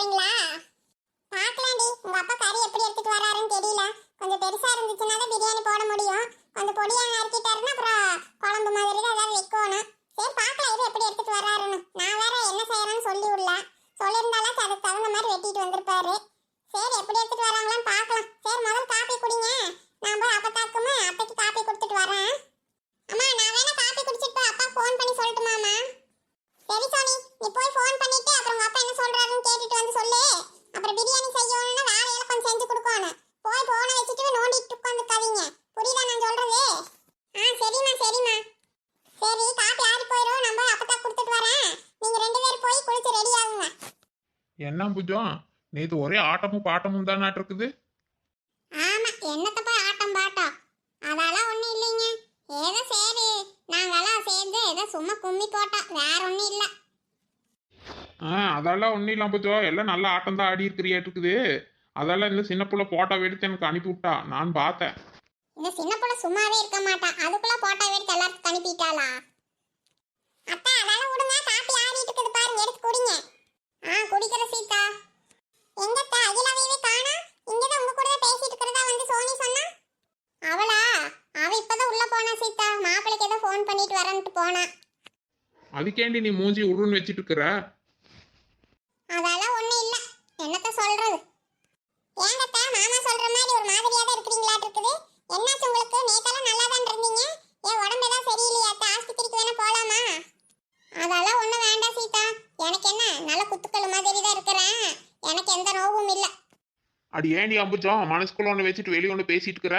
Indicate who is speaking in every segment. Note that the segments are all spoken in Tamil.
Speaker 1: போறீங்களா பார்க்கலாண்டி உங்க அப்பா கறி எப்படி எடுத்துட்டு வராருன்னு தெரியல. கொஞ்சம் பெருசா இருந்துச்சுன்னா தான் பிரியாணி போட முடியும். கொஞ்சம் பொடியா நறுக்கிட்டாருன்னா அப்புறம் குழம்பு மாதிரி தான் ஏதாவது வைக்கணும் சரி பார்க்கலாம் இது எப்படி எடுத்துட்டு வராருன்னு நான் வேற என்ன செய்யறேன்னு சொல்லி விடல சொல்லியிருந்தாலும் அதுக்கு தகுந்த மாதிரி வெட்டிட்டு வந்திருப்பாரு சரி எப்படி எடுத்துட்டு வராங்களான்னு பார்க்கலாம் சரி முதல்ல காப்பி குடிங்க நான் போய் அப்பத்தாக்குமே அத்தைக்கு காப்பி கொடுத்துட்டு வரேன் அம்மா நான் வேணா காப்பி குடிச்சிட்டு போய் அப்பா ஃபோன் பண்ணி சொல்லட்டுமாமா சரி சோனி நீ போய் ஃபோன் பண்ணிட்டு அப்புறம் உங்க அப்பா என்ன சொல்றாருன்னு கேட்டுட்டு வந்து சொல்லு அப்புறம் பிரியாணி செய்யணும்னா வேலையெல்லாம் கொஞ்சம் செஞ்சு கொடுக்கணும் போய் போனை வச்சுட்டு நோண்டிட்டு உட்காந்துக்காதீங்க புரியுதா நான் சொல்றது ஆ சரிம்மா சரிம்மா சரி காப்பி ஆறி போயிடும் நம்ம அப்பத்தா கொடுத்துட்டு வரேன் நீங்க ரெண்டு பேரும் போய் குளிச்சு ரெடி ஆகுங்க
Speaker 2: என்ன புஜம் நேத்து ஒரே ஆட்டமும் பாட்டமும் தானே இருக்குது?
Speaker 1: ஆமா என்னத்த போய் ஆட்டம் பாட்டம்? அதெல்லாம் ஒண்ணும் இல்லைங்க. ஏதோ சரி. நாங்கெல்லாம் சேர்ந்து ஏதோ சும்மா கும்மி போட்டோம். வேற ஒண்ணும் இல்ல.
Speaker 2: ஆ அதெல்லாம் ஒன்றும் இல்லாம புஜோ. எல்லாம் நல்ல ஆட்டம் தான் ஆடி இருக்கிறியாட்டுருக்குது அதெல்லாம் இந்த சின்ன புள்ள போட்டோ எடுத்து எனக்கு அனுப்பி விட்டா. நான் பார்த்தேன்.
Speaker 1: இந்த சின்ன பொண்ணு சும்மாவே இருக்க மாட்டா. அதுக்குள்ள போட்டோ எடுத்து எல்லாத்துக்கும் அனுப்பிட்டாளா? அத்தா அதெல்லாம் விடுங்க காப்பி ஆறிட்டு இருக்குது பாருங்க எடுத்து குடிங்க ஆ குடிக்கிற சீதா எங்கத்தா அகிலாவையவே காணா இங்கதான் உங்க கூட தான் பேசிட்டு இருக்கிறதா வந்து சோனி சொன்னா அவளா அவ இப்பதான் உள்ள போனா சீதா மாப்பிளைக்கு ஏதோ ஃபோன் பண்ணிட்டு வரேன்ட்டு போனா
Speaker 2: அதுக்கேண்டி நீ மூஞ்சி உருன்னு வச்சுட்டு இருக்கிற
Speaker 1: அதெல்லாம் ஒண்ணும் இல்ல. என்னத்த சொல்றது? ஏங்கத்தா மாமா சொல்ற மாதிரி ஒரு மாதிரியா தான் இருக்கிறீங்களாட்டு இருக்குது என்னாச்சு உங்களுக்கு? நேத்தெல்லாம் நல்லா தான் இருந்தீங்க. ஏன் உடம்பு ஏதாவது சரியில்லையாத்த ஆஸ்பத்திரிக்கு வேணா போலாமா? அதெல்லாம் ஒண்ணும் வேண்டாம் சீதா. எனக்கு என்ன? நல்ல குத்துக்கள் மாதிரி தான் இருக்கிறேன். எனக்கு எந்த நோவும் இல்ல.
Speaker 2: அடி ஏண்டி அம்புஜம்? மனசுக்குள்ள ஒன்று வச்சுட்டு வெளியே ஒன்று பேசிட்டு இருக்கிற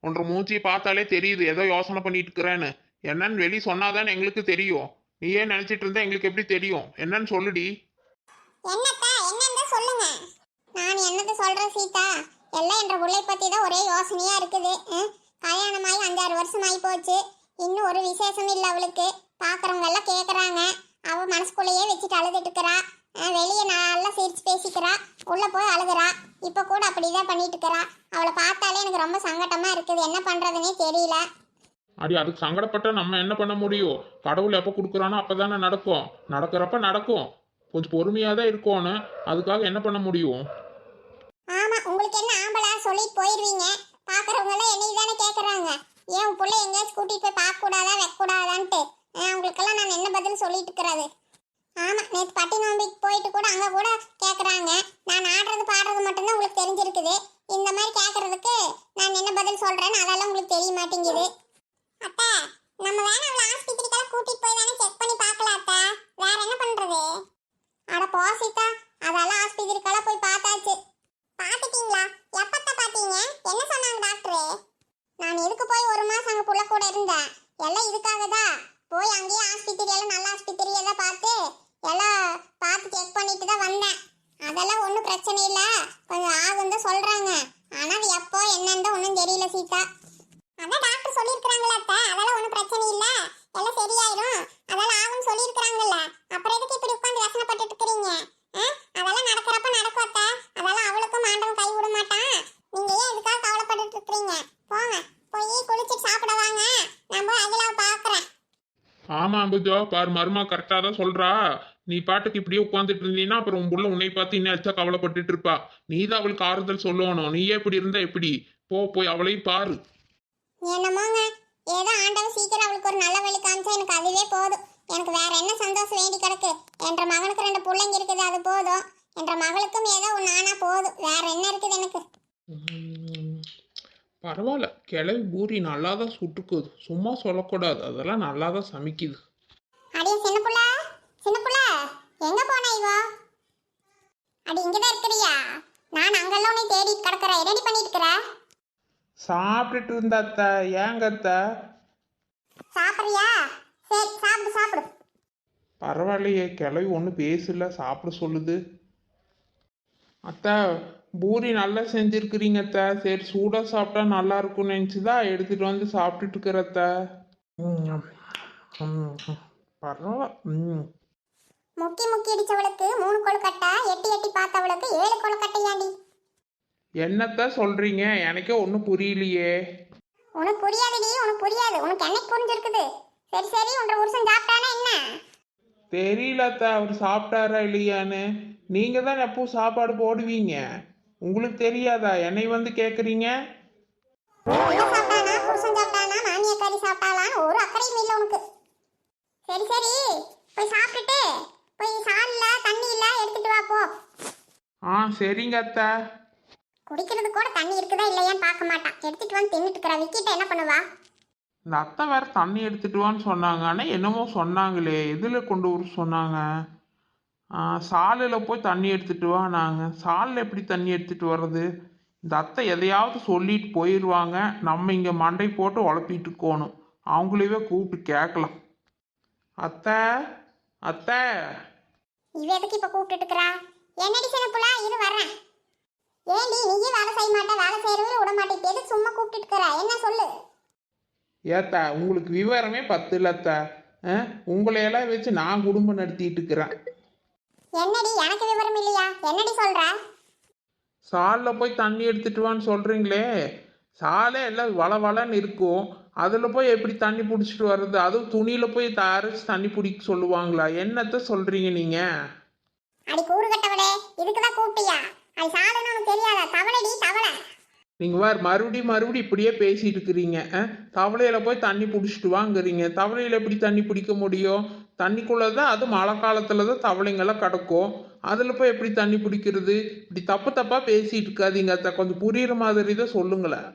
Speaker 2: உன்ற மூஞ்சியை பார்த்தாலே தெரியுது. ஏதோ யோசனை பண்ணிட்டு இருக்கிறேன்னு என்னன்னு வெளியே சொன்னாதானே எங்களுக்கு தெரியும். நீ ஏன் நினைச்சிட்டு இருந்தா எங்களுக்கு எப்படி தெரியும்? என்னன்னு சொல்லுடி.
Speaker 1: என்னத்தா? என்னன்னு சொல்லுங்க. நான் என்னது சொல்றேன் சீதா? எல்லாம் என்ற உள்ளை பத்தி தான் ஒரே யோசனையா இருக்குது. ம்? கல்யாணமாகி அஞ்சாறு வருஷம் ஆகி போச்சு. இன்னும் ஒரு விசேஷம் இல்லை அவளுக்கு. பார்க்குறவங்க எல்லாம் கேட்குறாங்க அவ மனசுக்குள்ளேயே வச்சுட்டு அழுதுட்டு இருக்கிறா. வெளியே நல்லா சிரிச்சு பேசிக்கிறா. உள்ள போய் அழுகுறா. இப்போ கூட அப்படிதான் பண்ணிட்டு இருக்கிறா. அவளை பார்த்தாலே எனக்கு ரொம்ப சங்கட்டமா இருக்குது. என்ன பண்ணுறதுனே தெரியல.
Speaker 2: அடி அதுக்கு சங்கடப்பட்ட நம்ம என்ன பண்ண முடியும்? கடவுள் எப்போ கொடுக்குறானோ அப்பதானே நடக்கும். நடக்கிறப்ப நடக்கும். கொஞ்சம் பொறுமையாக தான் இருக்கணும் அதுக்காக என்ன பண்ண முடியும்?
Speaker 1: ஆமா உங்களுக்கு என்ன ஆம்பளா சொல்லி போயிடுவீங்க பாக்குறவங்க எல்லாம் தானே கேக்குறாங்க. ஏன் உன் புள்ள எங்கேயாச்சும் கூட்டிட்டு போய் பார்க்க கூடாதா வைக்க கூடாதான்ட்டு அவங்களுக்கெல்லாம் நான் என்ன பதில் சொல்லிட்டு இருக்கிறது? ஆமா நேற்று பட்டி நோம்பிக்கு போயிட்டு கூட அங்க கூட கேக்குறாங்க. நான் ஆடுறது பாடுறது மட்டும்தான் உங்களுக்கு தெரிஞ்சிருக்குது. இந்த மாதிரி கேக்குறதுக்கு நான் என்ன பதில் சொல்றேன்னு அதெல்லாம் உங்களுக்கு தெரிய மாட்டேங்குது. நம்ம வேணா அவளை ஆஸ்பத்திரிக்கெல்லாம் கூட்டிட்டு போய் வேணா செக் பண்ணி பார்க்கலாம் அத்தை வேற என்ன பண்றது? அட போ சீதா. அதெல்லாம் ஆஸ்பத்திரிக்கெல்லாம் போய் பார்த்தாச்சு. பாத்துட்டீங்களா எப்பத்த பாத்தீங்க என்ன சொன்னாங்க டாக்டரு? நான் எதுக்கு போய் ஒரு மாசம் அங்க புள்ள கூட இருந்தேன்? எல்லாம் இதுக்காக தான் போய் அங்கேயே ஆஸ்பத்திரி எல்லாம் நல்ல ஆஸ்பத்திரி எல்லாம் பார்த்து எல்லாம் பார்த்து செக் பண்ணிட்டு தான் வந்தேன். அதெல்லாம் ஒன்றும் பிரச்சனை இல்லை. கொஞ்சம் ஆகும் தான் சொல்றாங்க. ஆனா அது எப்போ என்னன்னு ஒன்றும் தெரியல சீதா. அதான் டாக்டர் சொல்லியிருக்கிறாங்களா அத்தை அதெல்லாம் ஒன்றும் பிரச்சனை இல்லை எல்லாம் சரியாயிரும். அதெல்லாம் ஆகும்னு சொல்லியிருக்கிறாங்கல்ல. அப்புறம் எதுக்கு இப்படி உட்காந்து யோசனைப்பட்டுட்டு இருக்கிறீங்க? அதெல்லாம் நடக்கிறப்ப நடக்கும் அத்தை. அதெல்லாம் அவளுக்கும் ஆண்டவன் கை விட மாட்டான். நீங்க ஏன் இதுக்காக கவலைப்பட்டுட்டு இருக்கிறீங்க? போங்க. போய் குளிச்சுட்டு சாப்பிட வாங்க. நான் போய் அகிலாவை பார்க்கறேன்.
Speaker 2: ஆமா அம்புஜா. பாரு மருமா கரெக்டாக தான் சொல்றா. நீ பாட்டுக்கு இப்படியே உட்காந்துட்டு இருந்தீன்னா அப்புறம் உன் புள்ள உன்னை பார்த்து இன்னும் எச்சா கவலைப்பட்டுட்டு இருப்பா. நீ தான் அவளுக்கு ஆறுதல் சொல்லணும். நீயே இப்படி இருந்தா எப்படி? போ போய் அவளையும் பாரு.
Speaker 1: என்னமோங்க. ஏதோ ஆண்டவன் சீக்கிரம் அவளுக்கு ஒரு நல்ல வழி காமிச்சா எனக்கு அதுவே போதும். எனக்கு வேற என்ன சந்தோஷம் வேண்டி கிடக்கு? என்ற மகனுக்கு ரெண்டு பிள்ளைங்க இருக்குது அது போதும். என்ற மகளுக்கும் ஏதோ நானா போதும். வேற என்ன இருக்குது எனக்கு?
Speaker 2: பரவாயில்ல. கிளவி பூரி நல்லா தான் சுட்டுக்குது. சும்மா சொல்லக்கூடாது. அதெல்லாம் நல்லா தான் சமைக்குது.
Speaker 1: அடியே சின்ன புள்ள. சின்ன புள்ள. எங்க போனா இவ? அடி இங்கதான் இருக்கிறியா? நான் அங்கெல்லாம் உன்னை தேடி கிடக்குறேன். ரெடி பண்ணிட்டு இருக்கிற?
Speaker 2: சாப்பிட்டுட்டு இருந்தா அத்தை ஏங்க அத்தை
Speaker 1: சாப்பிடுறியா? சரி சாப்பிடு சாப்பிடு.
Speaker 2: பரவாயில்லையே கிளவி ஒன்றும் பேசல சாப்பிட சொல்லுது. அத்தை பூரி நல்லா செஞ்சுருக்கிறீங்க அத்தை. சரி சூடாக சாப்பிட்டா நல்லா இருக்கும்னு நினச்சி தான் எடுத்துகிட்டு வந்து சாப்பிட்டுட்டு இருக்கிற அத்தை. ம், ம், பரவாயில்ல
Speaker 1: முக்கி முக்கி அடிச்சவளுக்கு மூணு கொழுக்கட்டை எட்டி எட்டி பார்த்தவளுக்கு ஏழு கொழுக்கட்டையாண்டி
Speaker 2: என்னத்த சொல்கிறீங்க எனக்கே ஒன்றும் புரியலையே.
Speaker 1: உனக்கு புரியாதுடி உனக்கு புரியாது. உனக்கு என்னைக்கு புரிஞ்சிருக்குது? சரி சரி உன்ற புருஷன் சாப்பிட்டானா என்ன?
Speaker 2: தெரியல அத்தை அவர் சாப்பிட்டாரா இல்லையான்னு. நீங்கள் தான் எப்பவும் சாப்பாடு போடுவீங்க? உங்களுக்கு தெரியாதா? என்னை வந்து
Speaker 1: சாப்பிட்டாலாம் ஒரு அக்கறையும் இல்லை உனக்கு. சரி சரி போய் சாப்பிட்டுட்டு போய் சால்ல தண்ணி இல்ல எடுத்துட்டு வா போ.
Speaker 2: ஆ சரிங்க அத்தை.
Speaker 1: குடிக்கிறது கூட தண்ணி இருக்குதா இல்லையான்னு பார்க்க மாட்டான். எடுத்துட்டு வந்து தின்னுட்டு இருக்கிற விக்கிட்ட என்ன பண்ணுவா?
Speaker 2: இந்த அத்தை வேற தண்ணி எடுத்துட்டு வான்னு சொன்னாங்க. ஆனால் என்னமோ சொன்னாங்களே. எதில் கொண்டு வர சொன்னாங்க? சாலையில் போய் தண்ணி எடுத்துட்டு வா நாங்கள் சாலில் எப்படி தண்ணி எடுத்துட்டு வர்றது? இந்த அத்தை எதையாவது சொல்லிட்டு போயிடுவாங்க நம்ம இங்கே மண்டை போட்டு உழப்பிட்டு இருக்கணும். அவங்களையே கூப்பிட்டு கேட்கலாம். அத்தை அத்தை.
Speaker 1: இவ எதுக்கு இப்ப கூப்பிட்டுட்டு இருக்கிறா? என்னடி சின்ன புள்ள? இரு வர்றேன். ஏண்டி நீயே வேலை செய்ய மாட்டே வேலை செய்யறவே விட மாட்டேன் சும்மா கூப்பிட்டுட்டு இருக்கிற? என்ன சொல்லு?
Speaker 2: ஏத்தா உங்களுக்கு விவரமே பத்து இல்லத்தா. உங்களையெல்லாம் வச்சு நான் குடும்பம் நடத்திட்டு இருக்கிறேன்.
Speaker 1: என்னடி எனக்கு விவரம் இல்லையா? என்னடி சொல்ற?
Speaker 2: சாலில் போய் தண்ணி எடுத்துட்டு வான்னு சொல்கிறீங்களே சாலே எல்லாம் வள வளன்னு இருக்கும். அதில் போய் எப்படி தண்ணி பிடிச்சிட்டு வர்றது? அதுவும் துணியில் போய் அரைச்சு தண்ணி பிடிக்க சொல்லுவாங்களா? என்னத்த சொல்கிறீங்க நீங்கள்
Speaker 1: அடி கூறு கட்டவளே இதுக்குதான் கூப்பிட்டியா? அது சாதனம் உனக்கு தெரியாதா? தவளைடி தவளை.
Speaker 2: நீங்கள் வேறு மறுபடியும் மறுபடியும் இப்படியே பேசிட்டு இருக்கிறீங்க. தவளையில் போய் தண்ணி பிடிச்சிட்டு வாங்குறீங்க. தவளையில் எப்படி தண்ணி பிடிக்க முடியும்? தண்ணிக்குள்ளே தான் அது மழை காலத்தில் தான் தவளைங்கெல்லாம் கிடக்கும். அதில் போய் எப்படி தண்ணி பிடிக்கிறது? இப்படி தப்பு தப்பாக பேசிட்டு இருக்காதீங்க அத்தை. கொஞ்சம் புரியுற மாதிரி தான் சொல்லுங்களேன்.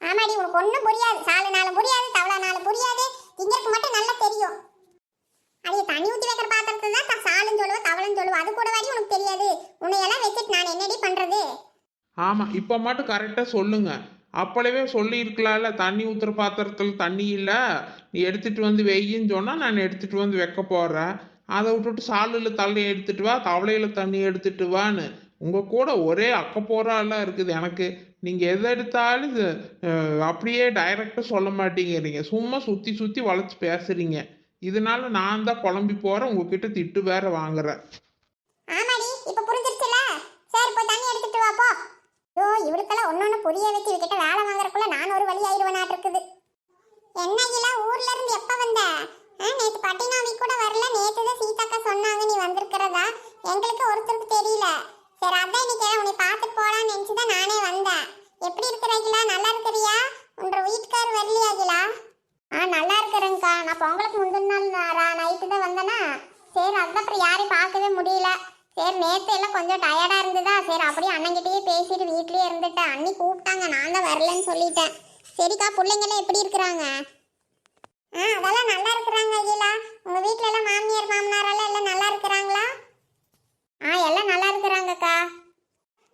Speaker 1: ஆமாடி உனக்கு ஒண்ணும் புரியாது. சாலுனாலும் புரியாது தவளைனாலும் புரியாது. திங்கருக்கு மட்டும் நல்லா தெரியும். அது தண்ணி ஊற்றி வைக்கிற பாத்திரத்துல தான் த- சாலுன்னு சொல்லுவோம் தவளைன்னு சொல்லுவோம் அது கூட வரையும் உனக்கு தெரியாது. உன்னையெல்லாம் வச்சுட்டு நான் என்னடி பண்ணுறது
Speaker 2: ஆமாம் இப்போ மட்டும் கரெக்டாக சொல்லுங்க. அப்பளவே சொல்லியிருக்கலாம்ல தண்ணி ஊற்றுற பாத்திரத்தில் தண்ணி இல்லை. நீ எடுத்துகிட்டு வந்து வெய்யின்னு சொன்னால் நான் எடுத்துகிட்டு வந்து வைக்க போகிறேன் அதை விட்டுட்டு சாலில் தள்ளி எடுத்துட்டு வா தவளையில் தண்ணி எடுத்துட்டு வான்னு. உங்கள் கூட ஒரே அக்கப்போராலாம் இருக்குது எனக்கு. நீங்கள் எதை எடுத்தாலும் அப்படியே டைரெக்டாக சொல்ல மாட்டேங்கிறீங்க. சும்மா சுற்றி சுற்றி வளைச்சி பேசுகிறீங்க இதனால நான் தான் குழம்பி போறேன். உங்ககிட்ட திட்டு வேற வாங்குறேன்.
Speaker 1: ஆமாடி இப்ப புரிஞ்சிருச்சுல சரி போய் தண்ணி எடுத்துட்டு வா போ. ஐயோ இவருக்கெல்லாம் ஒன்னொன்னு புரிய வச்சு இவகிட்ட வேலை வாங்குறதுக்குள்ள நான் ஒரு வழி ஆயிடுவேனாட்டு இருக்குது என்ன இல்ல ஊர்ல இருந்து எப்ப வந்த? நேத்து பட்டினாவி கூட வரல. நேத்து தான் சீதாக்கா சொன்னாங்க நீ வந்திருக்கிறதா? எங்களுக்கு ஒருத்தருக்கு தெரியல. சரி அதான் இன்னைக்கு உன்னை பார்த்துட்டு போலாம்னு நினைச்சுதான் நானே வந்தேன். எப்படி இருக்கிற நல்லா இருக்கிறியா? உன்ற வீட்டுக்கார் வரலையா ஆ நல்லா இருக்கிறேங்க்கா நான் பொங்கலுக்கு முந்தின நாள் நைட்டு தான் வந்தேனா சரி அதுக்கப்புறம் அப்புறம் யாரையும் பார்க்கவே முடியல. சரி நேற்று எல்லாம் கொஞ்சம் டயர்டாக இருந்ததா? சரி அப்படியே அண்ணங்கிட்டயே பேசிட்டு வீட்லேயே இருந்துட்டேன். அண்ணி கூப்பிட்டாங்க நான் தான் வரலன்னு சொல்லிட்டேன். சரிக்கா பிள்ளைங்கெல்லாம் எப்படி இருக்கிறாங்க? ஆ அதெல்லாம் நல்லா இருக்கிறாங்க ஐயா உங்கள் வீட்டில் எல்லாம் மாமியார் மாமனாரெல்லாம் எல்லாம் நல்லா இருக்கிறாங்களா? ஆ எல்லாம் நல்லா இருக்கிறாங்கக்கா.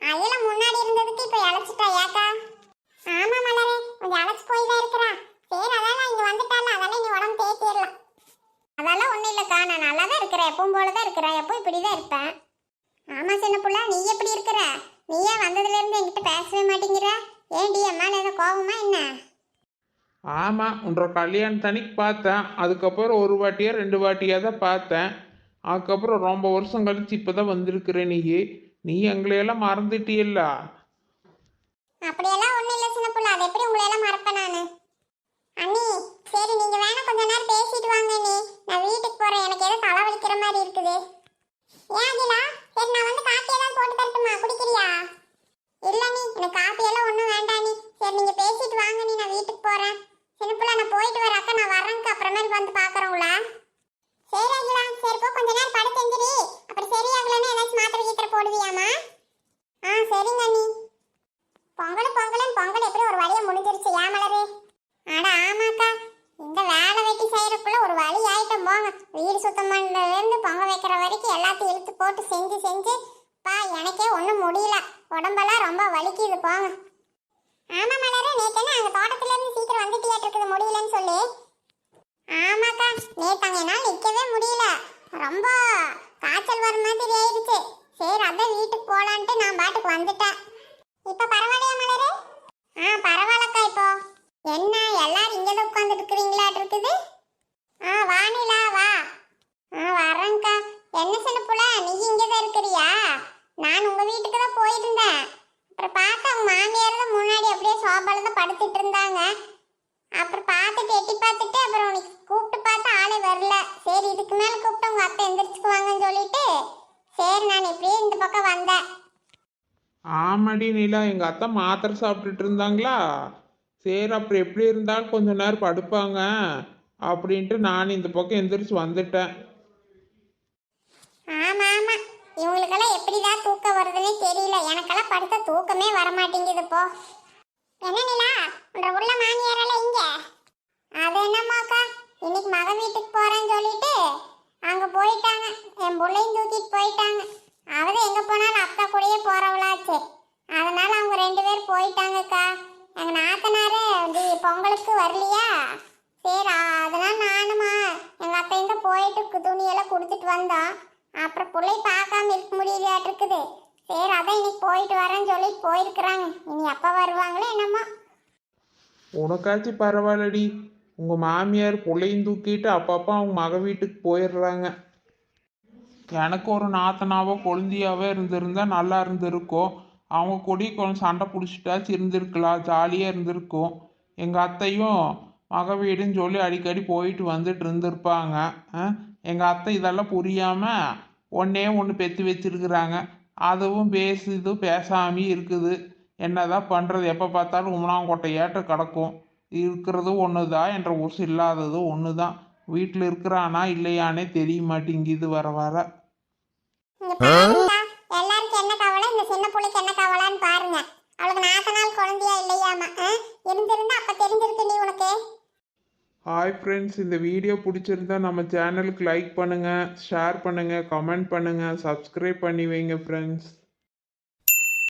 Speaker 1: அகிலா முன்னாடி இருந்ததுக்கு இப்போ இழைச்சிட்டா ஏக்கா ஆமா மலரே கொஞ்சம் இழைச்சி போய் தான் இருக்கிறா சரி அதான் இங்கே வந்துட்டால அதெல்லாம் நீ உடம்பு தேத்திடலாம் அதெல்லாம் ஒன்றும் இல்லைக்கா நான் இருக்கிறேன் எப்பவும் போல தான் இருக்கிறேன். எப்பவும் இப்படி தான் இருப்பேன். ஆமா சின்ன புள்ள நீ எப்படி இருக்கிற? நீயே வந்ததுலேருந்து என்கிட்ட பேசவே மாட்டேங்கிற. ஏன்டி அம்மா ஏதோ கோவமா என்ன?
Speaker 2: ஆமாம் உன்ற கல்யாணத்தன்னைக்கு பார்த்தேன். அதுக்கப்புறம் ஒரு வாட்டியா ரெண்டு வாட்டியாக தான் பார்த்தேன். அதுக்கப்புறம் ரொம்ப வருஷம் கழிச்சு இப்போ தான் வந்திருக்கிற நீ. நீ எங்களையெல்லாம் மறந்துட்டியல்ல?
Speaker 1: அப்படியெல்லாம் ஒன்றும் இல்லை சின்ன புள்ள. அது எப்படி உங்களை எல்லாம் மறப்பேன் நான்? அண்ணி சரி நீங்க வேணா கொஞ்ச நேரம் பேசிட்டு வாங்க நான் வீட்டுக்கு போறேன். எனக்கு ஏதோ தலை வலிக்கிற மாதிரி இருக்குது. ஏன் அகிலா? சரி நான் வந்து காப்பி ஏதாவது போட்டு தரட்டுமா? குடிக்கிறியா? இல்ல நீ எனக்கு காஃபி எல்லாம் ஒன்றும் வேண்டாம் நீ சரி நீங்க பேசிட்டு வாங்க நீ நான் வீட்டுக்கு போறேன். சின்ன நான் போயிட்டு வரேன் அக்கா. நான் வரேங்க அப்புறமேல் வந்து பாக்குறேங்களா சரி அகிலா சரி போ கொஞ்ச நேரம் படுத்து எந்திரி அப்புறம் சரியாகலன்னா ஏதாச்சும் மாத்திரை கீத்திரை போடுவியாமா ஆ சரிங்க நீ பொங்கல் பொங்கலன் பொங்கல் எப்படி ஒரு வழியா முடிஞ்சிருச்சு ஏன் மலரு அட ஆமாக்கா இந்த வேலை வெட்டி செய்யறதுக்குள்ள ஒரு வழி ஆயிட்டம் போங்க வீடு சுத்தம் பண்றதுல இருந்து பொங்க வைக்கிற வரைக்கும் எல்லாத்தையும் இழுத்து போட்டு செஞ்சு பா எனக்கே ஒன்றும் முடியல. உடம்பெல்லாம் ரொம்ப வலிக்குது போங்க. ஆமா மலரு நேத்து என்ன அங்க தோட்டத்துல இருந்து சீக்கிரம் வந்துட்டியாட்டு இருக்குது முடியலன்னு சொல்லி? ஆமாக்கா நேத்து அங்க என்னால் நிக்கவே முடியல. ரொம்ப காய்ச்சல் வர மாதிரி ஆயிடுச்சு. சரி அதான் வீட்டுக்கு போலான்ட்டு நான் பாட்டுக்கு வந்துட்டேன். இப்போ பரவாயில்லையா மலரு? ஆ பரவாயில்லக்கா இப்போ. என்ன எல்லாரும் இங்கே தான் உட்காந்துட்டு இருக்கிறீங்களாட்டு இருக்குது? ஆ வானிலா வா. ஆ வரேங்க்கா என்ன சின்ன புள்ள நீ இங்கே தான் இருக்கிறியா? நான் உங்கள் வீட்டுக்கு தான் போயிருந்தேன். அப்புறம் பார்த்தா உங்க மாமியார் தான் முன்னாடி அப்படியே சோபால தான் படுத்துட்டு இருந்தாங்க. அப்புறம் பார்த்துட்டு எட்டி பார்த்துட்டு அப்புறம் உனக்கு கூப்பிட்டு பார்த்தா ஆளே வரல. சரி இதுக்கு மேலே கூப்பிட்டு உங்கள் அப்பா எந்திரிச்சுக்குவாங்கன்னு சொல்லிட்டு சரி நான் இப்படியே இந்த பக்கம் வந்தேன்.
Speaker 2: ஆமாடி நீலா எங்கள் அத்தை மாத்திரை சாப்பிட்டுட்டு இருந்தாங்களா? சரி அப்புறம் எப்படி இருந்தாலும் கொஞ்ச நேரம் படுப்பாங்க அப்படின்ட்டு நான் இந்த பக்கம் எந்திரிச்சு வந்துட்டேன்.
Speaker 1: இவங்களுக்கெல்லாம் எப்படிதான் தூக்கம் வருதுன்னே தெரியல. எனக்கெல்லாம் படுத்த தூக்கமே வரமாட்டேங்குது போ. என்ன நிலா உன்ற உள்ள மாமியாரெல்லாம் இங்க அது என்னம்மாக்கா இன்னைக்கு மக வீட்டுக்கு போறேன்னு சொல்லிட்டு அங்க போயிட்டாங்க. என் பிள்ளையும் தூக்கிட்டு போயிட்டாங்க. அவரு எங்க போனாலும் அத்தா கூடயே போறவளாச்சு. அதனால அவங்க ரெண்டு பேரும் போயிட்டாங்கக்கா. எங்க நாத்தனாரு வந்து பொங்கலுக்கு வரலையா? சரி அதனால நானுமா எங்க அத்தையும் போயிட்டு துணியெல்லாம் கொடுத்துட்டு வந்தோம். அப்புறம் பிள்ளை பார்க்காம இருக்க முடியலையாட்டு இருக்குது. சரி அதான் இன்னைக்கு போயிட்டு வரேன்னு சொல்லி போயிருக்கிறாங்க. இனி எப்போ வருவாங்களே என்னம்மா
Speaker 2: உனக்காச்சும் பரவாயில்லடி. உங்கள் மாமியார் பிள்ளையும் தூக்கிட்டு அப்பப்போ அவங்க மக வீட்டுக்கு போயிடுறாங்க. எனக்கு ஒரு நாத்தனாவோ கொழுந்தியாவோ இருந்திருந்தா நல்லா இருந்திருக்கும் அவங்க கொடி கொஞ்சம் சண்டை பிடிச்சிட்டாச்சு இருந்திருக்கலாம். ஜாலியாக இருந்திருக்கும். எங்கள் அத்தையும் மக வீடுன்னு சொல்லி அடிக்கடி போயிட்டு வந்துட்டு இருந்திருப்பாங்க. எங்கள் அத்தை இதெல்லாம் புரியாமல் ஒன்றே ஒன்று பெற்று வச்சிருக்கிறாங்க. அதுவும் பேசுது பேசாமே இருக்குது. என்னதான் பண்ணுறது எப்போ பார்த்தாலும் உமனாங்கொட்டையாட்ட கிடக்கும். இருக்கிறது ஒன்று தான் என்ற உசு இல்லாதது ஒன்று தான் வீட்டில் இருக்கிறானா இல்லையானே தெரிய மாட்டேங்குது வர. வர
Speaker 1: எல்லாருக்கும் என்ன கவலை? இந்த சின்ன பிள்ளைக்கு என்ன கவலைன்னு பாருங்க. அவளுக்கு நாத்த நாள் குழந்தையா இல்லையாமா? ஆ? இருந்திருந்தா அப்ப தெரிஞ்சிருக்கு நீ உனக்கு.
Speaker 2: ஹாய் ஃப்ரெண்ட்ஸ் இந்த வீடியோ பிடிச்சிருந்தா நம்ம சேனலுக்கு லைக் பண்ணுங்கள் ஷேர் பண்ணுங்கள் கமெண்ட் பண்ணுங்கள் சப்ஸ்கிரைப் பண்ணி வைங்க ஃப்ரெண்ட்ஸ்